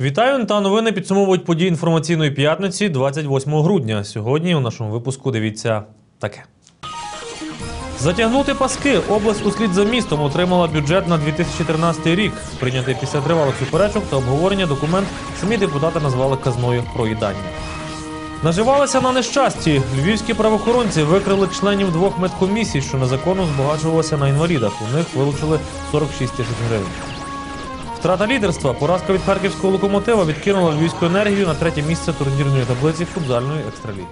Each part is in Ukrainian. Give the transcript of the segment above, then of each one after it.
Вітаю та новини підсумовують події інформаційної п'ятниці 28 грудня. Сьогодні у нашому випуску дивіться таке. Затягнути паски. Область услід за містом отримала бюджет на 2013 рік. Прийнятий після тривалих суперечок та обговорення документ самі депутати назвали казною проїдання. Наживалися на нещасті. Львівські правоохоронці викрили членів двох медкомісій, що незаконно збагачувалися на інвалідах. У них вилучили 46 тисяч гривень. Втрата лідерства. Поразка від харківського локомотива відкинула львівську енергію на третє місце турнірної таблиці футзальної екстраліги.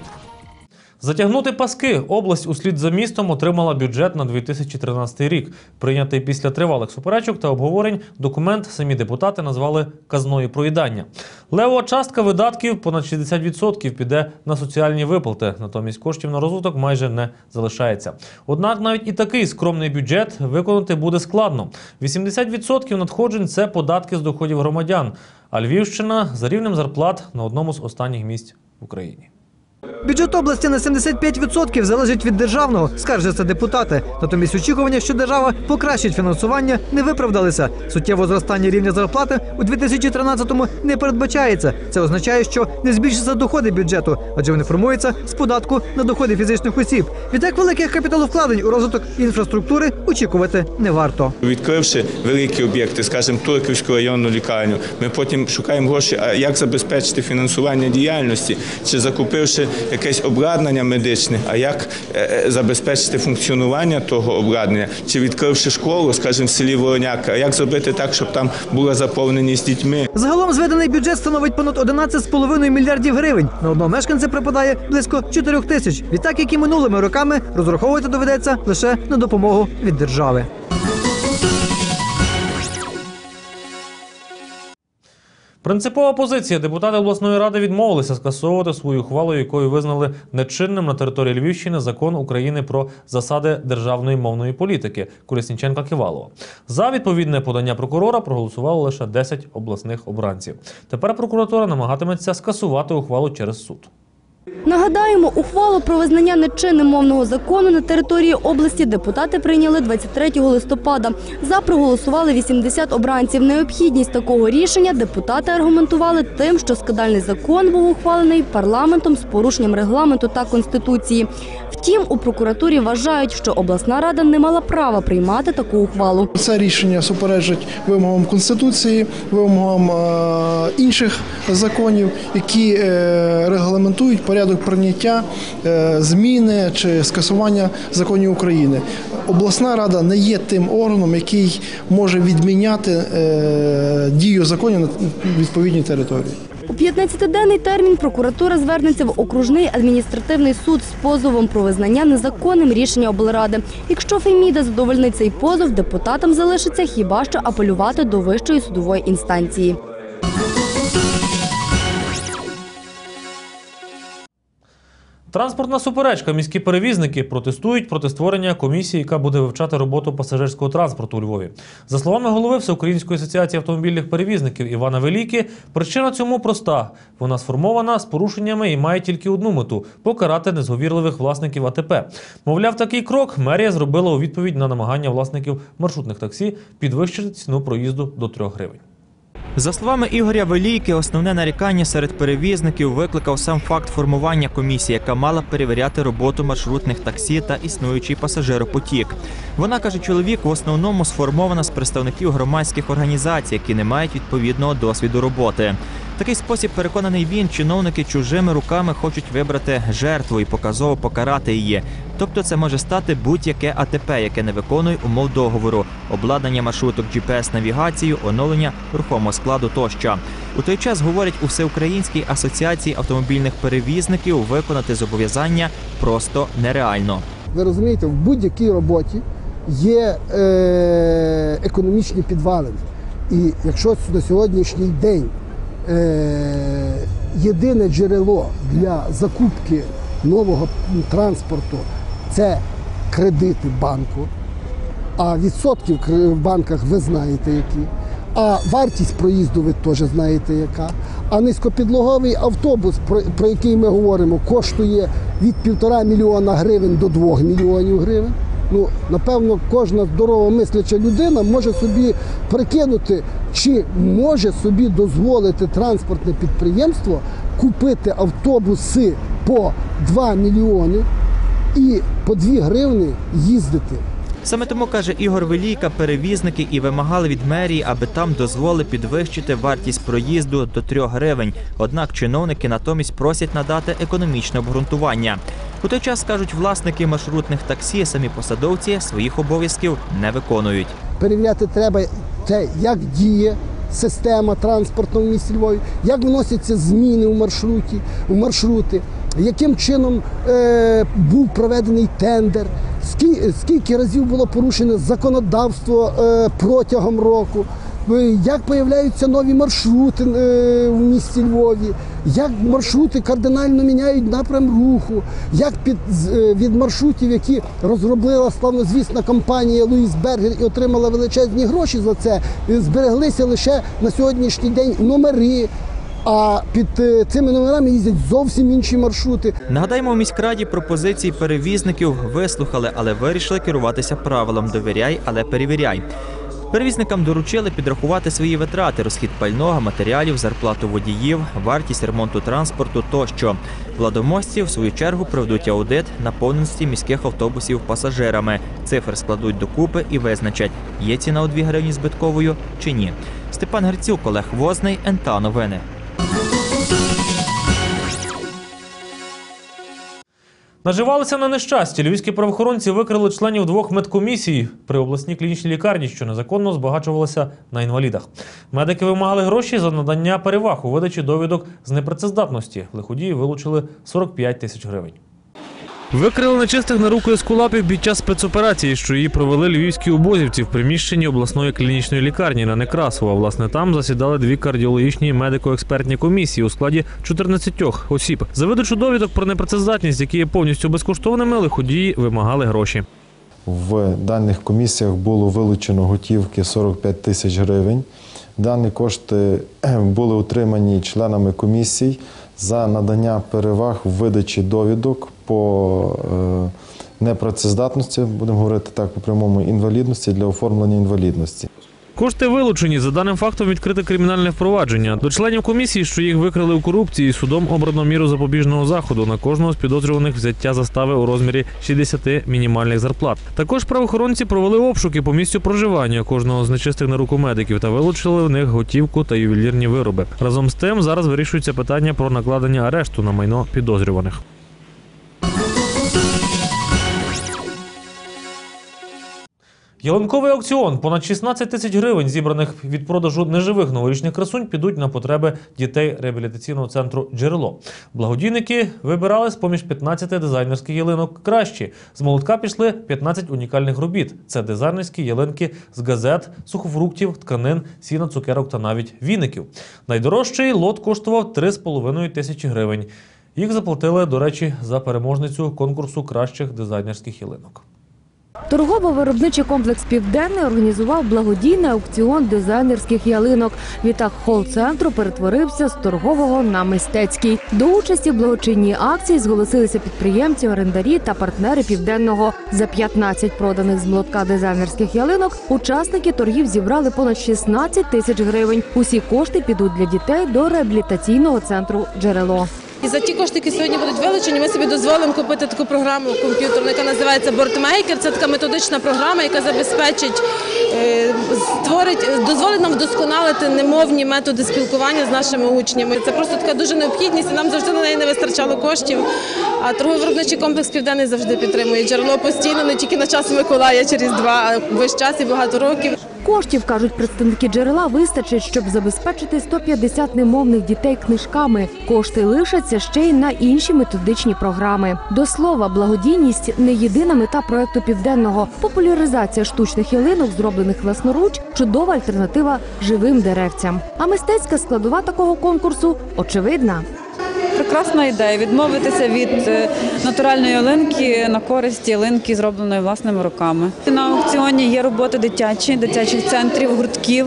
Затягнути паски. Область услід за містом отримала бюджет на 2013 рік. Прийнятий після тривалих суперечок та обговорень документ самі депутати назвали казною проїдання. Левова частка видатків понад 60% піде на соціальні виплати. Натомість коштів на розвиток майже не залишається. Однак навіть і такий скромний бюджет виконати буде складно. 80% надходжень це податки з доходів громадян. А Львівщина за рівнем зарплат на одному з останніх місць в Україні. Бюджет області на 75% залежить від державного, скаржаться депутати. Натомість очікування, що держава покращить фінансування, не виправдалися. Суттєво зростання рівня зарплати у 2013-му не передбачається. Це означає, що не збільшаться доходи бюджету, адже вони формуються з податку на доходи фізичних осіб. Відтак великих капіталовкладень у розвиток інфраструктури очікувати не варто. Відкривши великі об'єкти, скажімо, Турківську районну лікарню, ми потім шукаємо гроші, а як забезпечити фінансування діяльності, чи закупивши якесь обладнання медичне, а як е, е, забезпечити функціонування того обладнання, чи відкривши школу, скажімо, в селі Вороняка, а як зробити так, щоб там була заповненість дітьми. Загалом зведений бюджет становить понад 11,5 мільярдів гривень. На одного мешканця припадає близько 4 тисяч. Відтак, як і минулими роками, розраховувати доведеться лише на допомогу від держави. Принципова позиція. Депутати обласної ради відмовилися скасовувати свою ухвалу, якою визнали нечинним на території Львівщини закон України про засади державної мовної політики Колесніченка Кивалова. За відповідне подання прокурора проголосувало лише 10 обласних обранців. Тепер прокуратура намагатиметься скасувати ухвалу через суд. Нагадаємо, ухвалу про визнання нечинним мовного закону на території області депутати прийняли 23 листопада. За проголосували 80 обранців. Необхідність такого рішення депутати аргументували тим, що скандальний закон був ухвалений парламентом з порушенням регламенту та конституції. Втім, у прокуратурі вважають, що обласна рада не мала права приймати таку ухвалу. Це рішення суперечить вимогам конституції, вимогам е, інших законів, які е, регламентують порядок прийняття е, зміни чи скасування законів України. Обласна рада не є тим органом, який може відміняти е, дію законів на відповідній території. У 15-денний термін прокуратура звернеться в окружний адміністративний суд з позовом про визнання незаконним рішення облради. Якщо Феміда задовольнить цей позов, депутатам залишиться хіба що апелювати до вищої судової інстанції. Транспортна суперечка. Міські перевізники протестують проти створення комісії, яка буде вивчати роботу пасажирського транспорту у Львові. За словами голови Всеукраїнської асоціації автомобільних перевізників Івана Велікі, причина цьому проста: вона сформована з порушеннями і має тільки одну мету покарати незговірливих власників АТП. Мовляв, такий крок мерія зробила у відповідь на намагання власників маршрутних таксі підвищити ціну проїзду до 3 гривень. За словами Ігоря Велійки, основне нарікання серед перевізників викликав сам факт формування комісії, яка мала перевіряти роботу маршрутних таксі та існуючий пасажиропотік. Вона каже, чоловік в основному сформована з представників громадських організацій, які не мають відповідного досвіду роботи. Такий спосіб переконаний він, чиновники чужими руками хочуть вибрати жертву і показово покарати її. Тобто це може стати будь-яке АТП, яке не виконує умов договору, обладнання маршруток GPS-навігацією, оновлення рухомого складу тощо. У той час говорять у Всеукраїнській асоціації автомобільних перевізників виконати зобов'язання просто нереально. Ви розумієте, в будь-якій роботі є е, економічні підвалини. І якщо на сьогоднішній день єдине джерело для закупки нового транспорту це кредити банку, а відсотків в банках ви знаєте які. А вартість проїзду ви теж знаєте яка. А низькопідлоговий автобус, про, про який ми говоримо, коштує від півтора мільйона гривень до двох мільйонів гривень. Ну, напевно, кожна здорова мисляча людина може собі прикинути, чи може собі дозволити транспортне підприємство купити автобуси по 2 мільйони і по 2 гривни їздити. Саме тому каже Ігор Велійка, перевізники і вимагали від мерії, аби там дозволили підвищити вартість проїзду до 3 гривень. Однак чиновники натомість просять надати економічне обґрунтування. У той час кажуть власники маршрутних таксі, самі посадовці своїх обов'язків не виконують. Перевіряти треба те, як діє система транспорту в місті Львові, як вносяться зміни у маршруті, у маршрути, яким чином е, був проведений тендер, скільки, скільки разів було порушене законодавство е, протягом року. Е, Як появляються нові маршрути е, в місті Львові, як маршрути кардинально міняють напрям руху, як під, е, від маршрутів, які розробила славнозвісна компанія Луїс Бергер і отримала величезні гроші за це, збереглися лише на сьогоднішній день номери. А під цими номерами їздять зовсім інші маршрути. Нагадаємо, у міськраді пропозиції перевізників вислухали, але вирішили керуватися правилом довіряй, але перевіряй. Перевізникам доручили підрахувати свої витрати, розхід пального, матеріалів, зарплату водіїв, вартість ремонту транспорту тощо. Владомості, в свою чергу, проведуть аудит наповненості міських автобусів пасажирами. Цифри складуть докупи і визначать, є ціна у 2 гривні збитковою чи ні. Степан Герцюк, Олег Возний, НТА Новини. Наживалися на нещасті. Львівські правоохоронці викрили членів двох медкомісій при обласній клінічній лікарні, що незаконно збагачувалися на інвалідах. Медики вимагали гроші за надання переваг у видачі довідок з непрацездатності. Лиходії вилучили 45 тисяч гривень. Викрили нечистих на руку ескулапів під час спецоперації, що її провели львівські обозівці в приміщенні обласної клінічної лікарні на Некрасова. Власне, там засідали дві кардіологічні медико-експертні комісії у складі 14 осіб. За видачу довідок про непрацездатність, які є повністю безкоштовними, лиходії вимагали гроші. В даних комісіях було вилучено готівки 45 тисяч гривень. Дані кошти були отримані членами комісій за надання переваг в видачі довідок по е, непрацездатності, будемо говорити так, по прямому інвалідності для оформлення інвалідності. Кошти вилучені. За даним фактом відкрите кримінальне впровадження. До членів комісії, що їх викрили у корупції, судом обрано міру запобіжного заходу на кожного з підозрюваних взяття застави у розмірі 60 мінімальних зарплат. Також правоохоронці провели обшуки по місцю проживання кожного з нечистих на руку медиків та вилучили в них готівку та ювелірні вироби. Разом з тим зараз вирішується питання про накладення арешту на майно підозрюваних. Ялинковий аукціон. Понад 16 тисяч гривень, зібраних від продажу неживих новорічних красунь, підуть на потреби дітей реабілітаційного центру Джерело. Благодійники вибирали з поміж 15 дизайнерських ялинок кращі. З молотка пішли 15 унікальних робіт. Це дизайнерські ялинки з газет, сухофруктів, тканин, сіна, цукерок та навіть віників. Найдорожчий лот коштував 3,5 тисячі гривень. Їх заплатили, до речі, за переможницю конкурсу кращих дизайнерських ялинок. Торгово-виробничий комплекс Південний організував благодійний аукціон дизайнерських ялинок. Відтак хол-центру перетворився з торгового на мистецький. До участі в благочинній акції зголосилися підприємці, орендарі та партнери південного. За 15 проданих з молотка дизайнерських ялинок учасники торгів зібрали понад 16 тисяч гривень. Усі кошти підуть для дітей до реабілітаційного центру Джерело. І за ті кошти, які сьогодні будуть вилучені, ми собі дозволимо купити таку програму комп'ютерну, яка називається Бортмейкер. Це така методична програма, яка забезпечить, е, створить, дозволить нам вдосконалити немовні методи спілкування з нашими учнями. Це просто така дуже необхідність, і нам завжди на неї не вистачало коштів. А торгово-виробничий комплекс Південний завжди підтримує джерело постійно, не тільки на час Миколая через два, весь час і багато років. Коштів, кажуть представники джерела, вистачить, щоб забезпечити 150 немовних дітей книжками. Кошти лишаться ще й на інші методичні програми. До слова, благодійність не єдина мета проекту південного. Популяризація штучних ялинок, зроблених власноруч, чудова альтернатива живим деревцям. А мистецька складова такого конкурсу очевидна. Прекрасна ідея відмовитися від е, натуральної ялинки на користь ялинки, зробленої власними руками. Аукціоні є роботи дитячі, дитячих центрів, гуртків,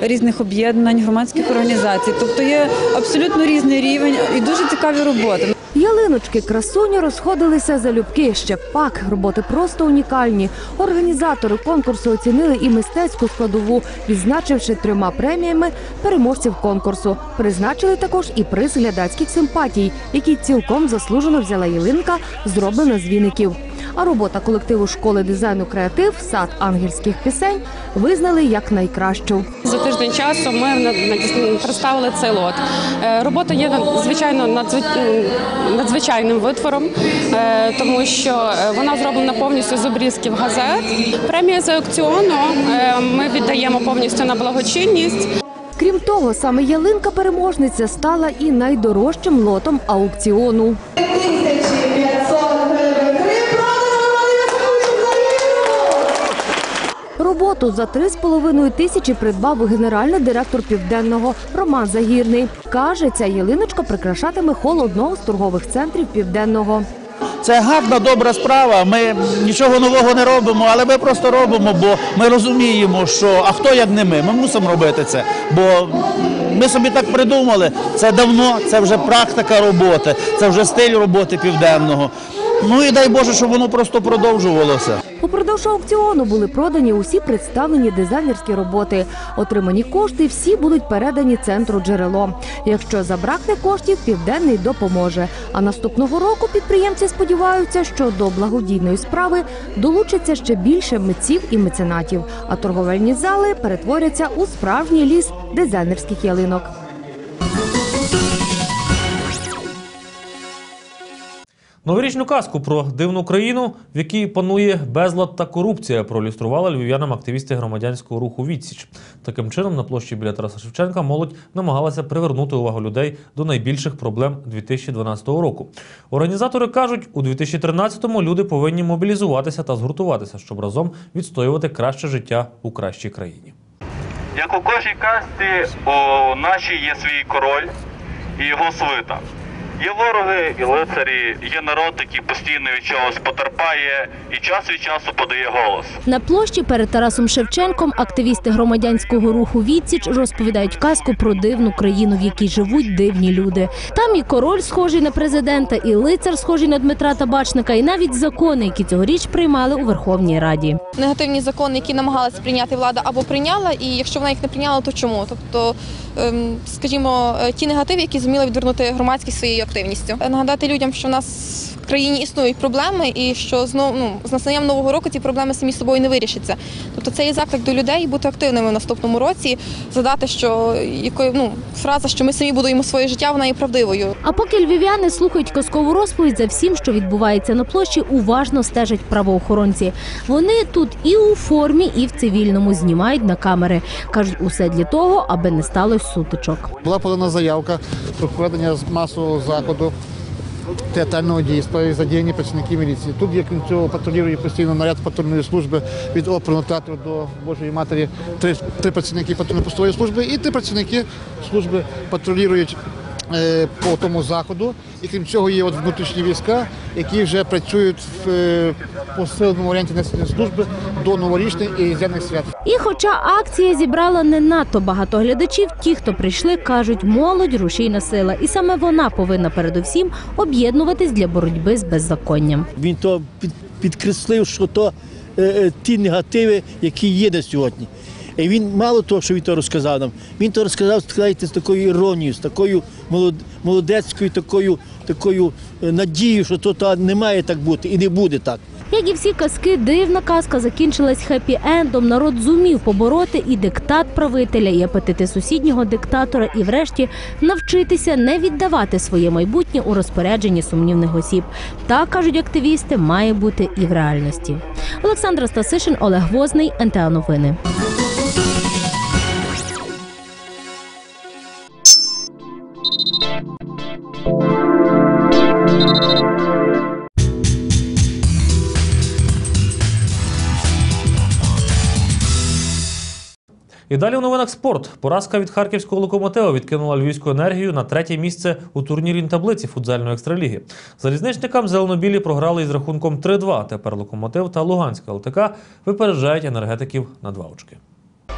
різних об'єднань, громадських організацій. Тобто є абсолютно різний рівень і дуже цікаві роботи. Ялиночки красуні розходилися залюбки. Ще пак роботи просто унікальні. Організатори конкурсу оцінили і мистецьку складову, відзначивши трьома преміями переможців конкурсу. Призначили також і приз глядацьких симпатій, який цілком заслужено взяла ялинка, зроблена з віників. А робота колективу школи дизайну креатив Сад ангельських пісень визнали як найкращу. За тиждень часу ми представили цей лот. Е, Робота є звичайно надзвич- надзвичайним витвором, е, тому що е, вона зроблена повністю з обрізків газет. Премія з аукціону ми віддаємо повністю на благочинність. Крім того, саме ялинка переможниця стала і найдорожчим лотом аукціону. Роботу за 3,5 тисячі придбав генеральний директор південного Роман Загірний. Каже, ця ялиночка прикрашатиме хол одного з торгових центрів південного. Це гарна, добра справа. Ми нічого нового не робимо, але ми просто робимо, бо ми розуміємо, що а хто як не ми, ми мусимо робити це. Бо ми собі так придумали. Це давно, це вже практика роботи, це вже стиль роботи південного. Ну і дай Боже, щоб воно просто продовжувалося. Упродовж аукціону були продані усі представлені дизайнерські роботи. Отримані кошти всі будуть передані центру джерело. Якщо забракне коштів, південний допоможе. А наступного року підприємці сподіваються, що до благодійної справи долучиться ще більше митців і меценатів. А торговельні зали перетворяться у справжній ліс дизайнерських ялинок. Новорічну казку про дивну країну, в якій панує безлад та корупція, проілюстрували львів'янам активісти громадянського руху Відсіч. Таким чином, на площі біля Тараса Шевченка молодь намагалася привернути увагу людей до найбільших проблем 2012 року. Організатори кажуть, у 2013-му люди повинні мобілізуватися та згуртуватися, щоб разом відстоювати краще життя у кращій країні. Як у кожній касті у нашій є свій король і його свита. Є вороги і лицарі, є народ, який постійно від чогось потерпає і час від часу подає голос. На площі перед Тарасом Шевченком активісти громадянського руху Відсіч розповідають казку про дивну країну, в якій живуть дивні люди. Там і король схожий на президента, і лицар схожий на Дмитра Табачника, і навіть закони, які цьогоріч приймали у Верховній Раді. негативні закони, які намагалась прийняти влада, або прийняла, і якщо вона їх не прийняла, то чому? Тобто, ем, скажімо, е, ті негативи, які зуміли відвернути громадськість своєю активністю. Е, Нагадати людям, що в нас в країні існують проблеми, і що знов ну, з настанням нового року ці проблеми самі собою не вирішаться. Тобто це є заклик до людей бути активними в наступному році, задати, що якою ну фраза, що ми самі будуємо своє життя, вона є правдивою. А поки львів'яни слухають казкову розповідь за всім, що відбувається на площі, уважно стежать правоохоронці. Вони тут і у формі, і в цивільному знімають на камери. кажуть, усе для того, аби не сталося сутичок. Була подана заявка про проведення масового заходу театрального дійства і задіяні працівників міліції. Тут, як цього, патрулює постійно наряд патрульної служби від оперного театру до Божої Матері. Три, три працівники патрульно-постової служби і три працівники служби патрулюють е, по тому заходу. І крім цього є от внутрішні війська, які вже працюють в е, посиленому варіанті несення служби до новорічних і різдвяних свят. І хоча акція зібрала не надто багато глядачів, ті, хто прийшли, кажуть, молодь рушійна сила, і саме вона повинна передусім об'єднуватись для боротьби з беззаконням. Він то під, підкреслив, що то е, е, ті негативи, які є на сьогодні. І він мало того, що він то розказав нам, він то розказав сказайте, з такою іронією, з такою молод, молодецькою, такою, такою е, надією, що то не має так бути і не буде так. Як і всі казки, дивна казка закінчилась хеппі-ендом. Народ зумів побороти і диктат правителя, і апетити сусіднього диктатора, і врешті навчитися не віддавати своє майбутнє у розпорядженні сумнівних осіб. Так кажуть активісти, має бути і в реальності. Олександра Стасишин, Олег Возний, НТА Новини. І далі у новинах спорт. Поразка від харківського локомотива відкинула львівську енергію на третє місце у турнірній таблиці футзальної екстраліги. Залізничникам зеленобілі програли із рахунком 3-2. Тепер локомотив та Луганська ЛТК випереджають енергетиків на два очки.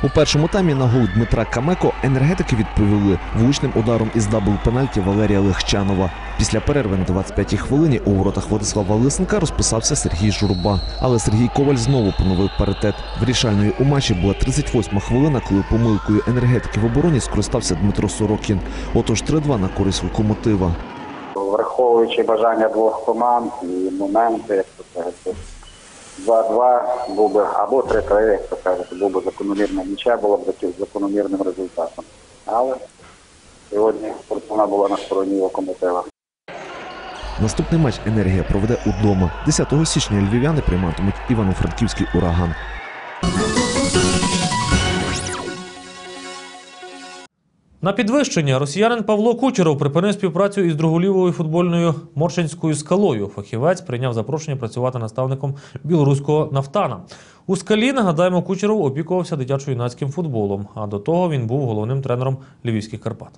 У першому таймі на гол Дмитра Камеко енергетики відповіли влучним ударом із дабл пенальті Валерія Легчанова. Після перерви на 25-й хвилині у воротах Владислава Лисенка розписався Сергій Журба. Але Сергій Коваль знову поновив паритет. Вирішальною у матчі була 38-ма хвилина, коли помилкою енергетики в обороні скористався Дмитро Сорокін. Отож 3-2 на користь локомотива. враховуючи бажання двох команд і моменти, то 2-2 був би або 3-3, як то кажуть, був би закономірна ніча, було б таким закономірним результатом. Але сьогодні вона була на стороні локомотива. Наступний матч енергія проведе удома. 10 січня львів'яни прийматимуть Івано-Франківський ураган. На підвищення росіянин Павло Кучеров припинив співпрацю із друголівою футбольною Моршинською скалою. Фахівець прийняв запрошення працювати наставником білоруського нафтана. У скалі нагадаємо, Кучеров опікувався дитячо-юнацьким футболом. А до того він був головним тренером львівських Карпат.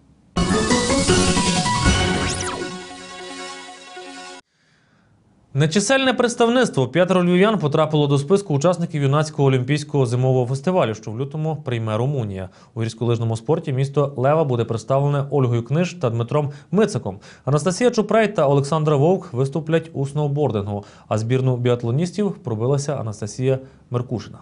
Нечисельне представництво п'ятеро львів'ян потрапило до списку учасників юнацького олімпійського зимового фестивалю, що в лютому прийме Румунія. У гірськолижному спорті місто Лева буде представлене Ольгою Книж та Дмитром Мициком. Анастасія Чупрей та Олександра Вовк виступлять у сноубордингу. А збірну біатлоністів пробилася Анастасія Меркушина.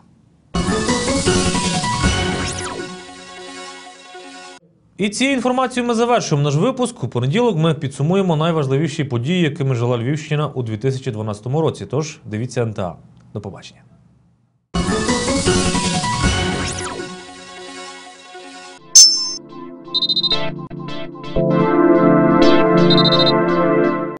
І цією інформацією ми завершуємо наш випуск. У понеділок ми підсумуємо найважливіші події, якими жила Львівщина у 2012 році. Тож дивіться НТА. До побачення.